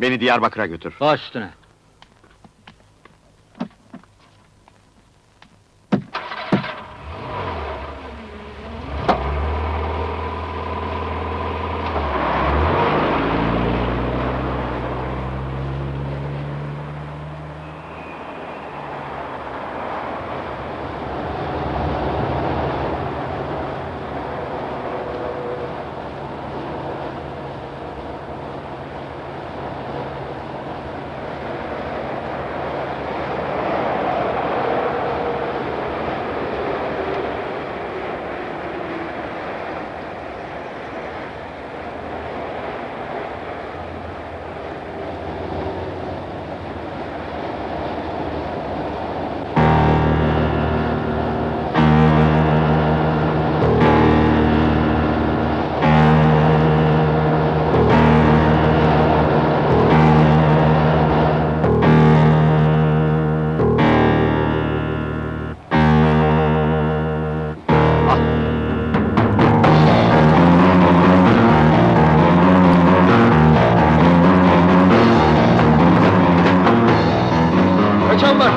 Beni Diyarbakır'a götür. Baş üstüne.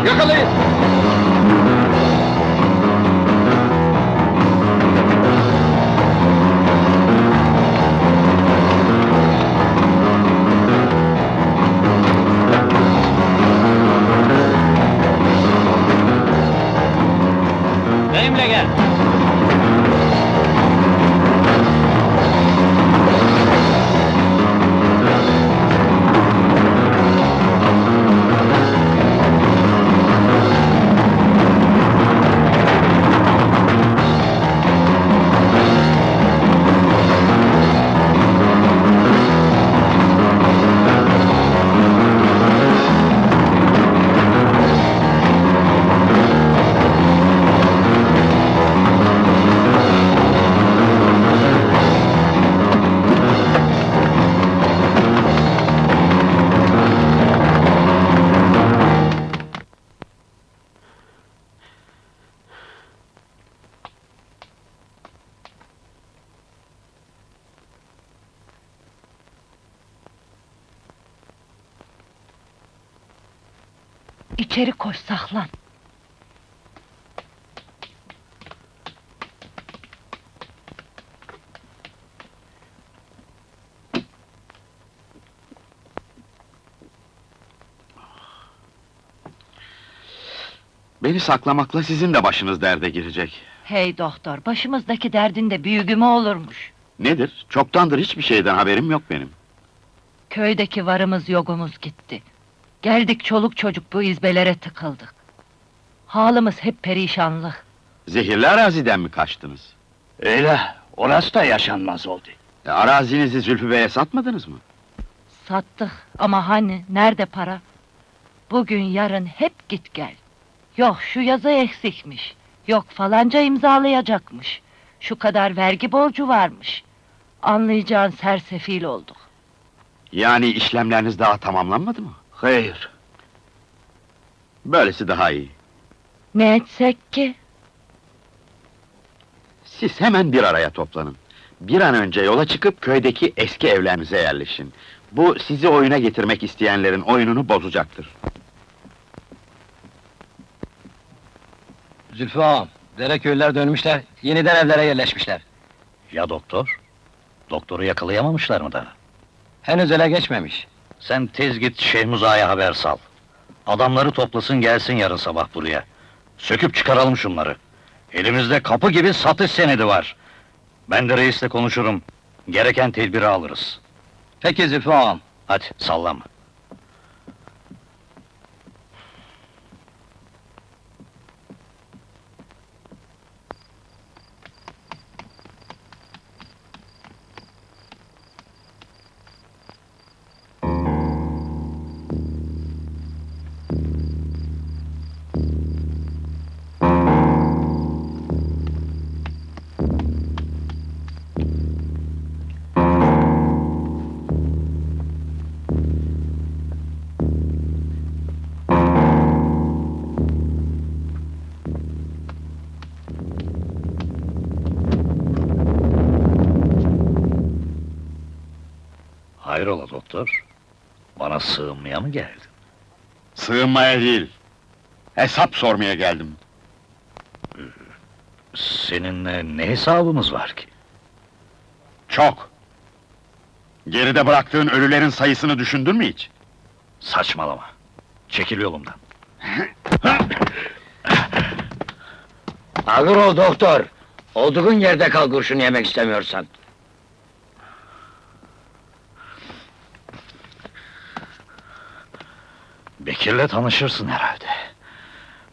ఎగలే İçeri koş saklan. Beni saklamakla sizin de başınız derde girecek. Hey doktor, başımızdaki derdin de büyüğü mü olurmuş? Nedir? Çoktandır hiçbir şeyden haberim yok benim. Köydeki varımız yogumuz gitti. Geldik çoluk çocuk bu izbelere tıkıldık. Halımız hep perişanlık. Zehirli araziden mi kaçtınız? Öyle, orası da yaşanmaz oldu. E, arazinizi Zülfü Bey'e satmadınız mı? Sattık ama hani, nerede para? Bugün yarın hep git gel. Yok şu yazı eksikmiş. Yok falanca imzalayacakmış. Şu kadar vergi borcu varmış. Anlayacağın sersefil olduk. Yani işlemleriniz daha tamamlanmadı mı? Hayır. Böylesi daha iyi. Ne etsek ki? Siz hemen bir araya toplanın. Bir an önce yola çıkıp köydeki eski evlerinize yerleşin. Bu sizi oyuna getirmek isteyenlerin oyununu bozacaktır. Zülfü ağam, Dereköy'ler dönmüşler, yeniden evlere yerleşmişler. Ya doktor? Doktoru yakalayamamışlar mı daha? Henüz ele geçmemiş. Sen tez git Şehmuza'ya haber sal. Adamları toplasın gelsin yarın sabah buraya. Söküp çıkaralım şunları. Elimizde kapı gibi satış senedi var. Ben de reisle konuşurum. Gereken tedbiri alırız. Peki Zülfü ağam. Hadi sallama. Sığınmaya mı geldin? Sığınmaya değil, hesap sormaya geldim. Seninle ne hesabımız var ki? Çok. Geride bıraktığın ölülerin sayısını düşündün mü hiç? Saçmalama. Çekil yolumdan. Ağır ol doktor. Olduğun yerde kal kurşun yemek istemiyorsan. Bekir'le tanışırsın herhalde.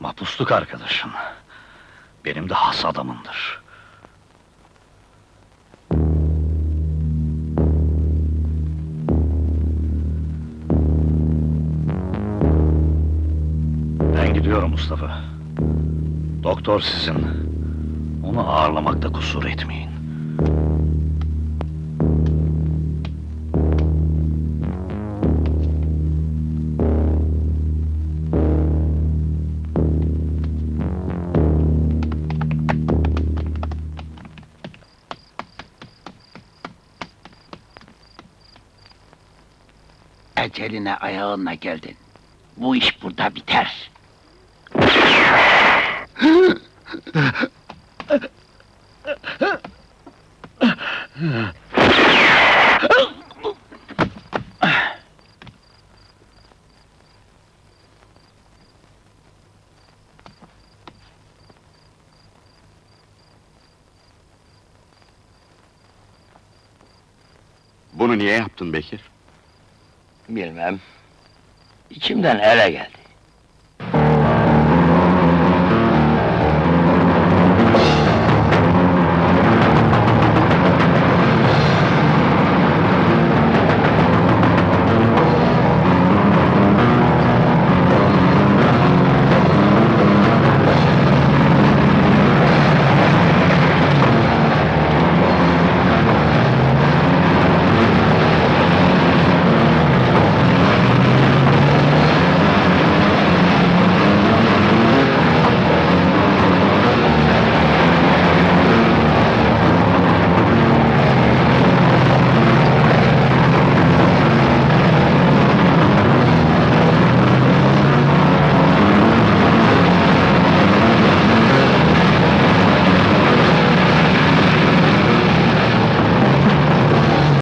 Mapusluk arkadaşın. Benim de has adamımdır. Ben gidiyorum Mustafa. Doktor sizin. Onu ağırlamakta kusur etmeyin. Eceline ayağınla geldin. Bu iş burada biter. Bunu niye yaptın Bekir? Bilmem. İçimden ele geldi.